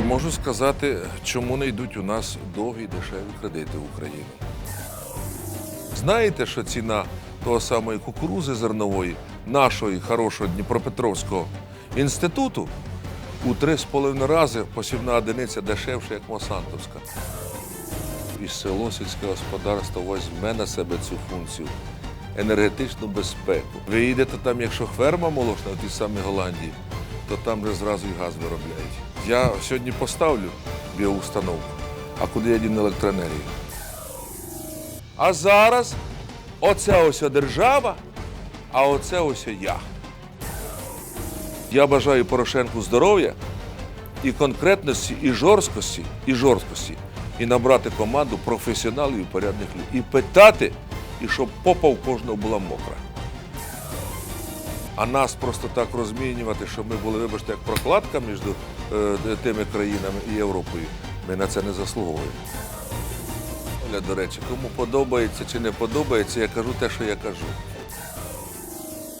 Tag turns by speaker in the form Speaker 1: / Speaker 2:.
Speaker 1: можу сказати, чому не йдуть у нас довгі дешеві кредити в Україну. Знаєте, що ціна того самої кукурузи зернової, нашої хорошого Дніпропетровського інституту у три з половиною рази посівна одиниця дешевша, як Монсантовська. І село сільське господарство візьме на себе цю функцію енергетичну безпеку. Ви їдете там, якщо ферма молочна в тій самій Голландії, то там вже зразу і газ виробляють. Я сьогодні поставлю біоустановку, а куди я діну електроенергію? А зараз оце ось держава, а оце ось я. Я бажаю Порошенку здоров'я і конкретності, і жорсткості, і жорсткості, і набрати команду професіоналів і порядних людей. І питати, і щоб попа у кожного була мокра. А нас просто так розмінювати, щоб ми були, вибачте, як прокладка між е, тими країнами і Європою. Ми на це не заслуговуємо. Оля, до речі, кому подобається чи не подобається, я кажу те, що я кажу.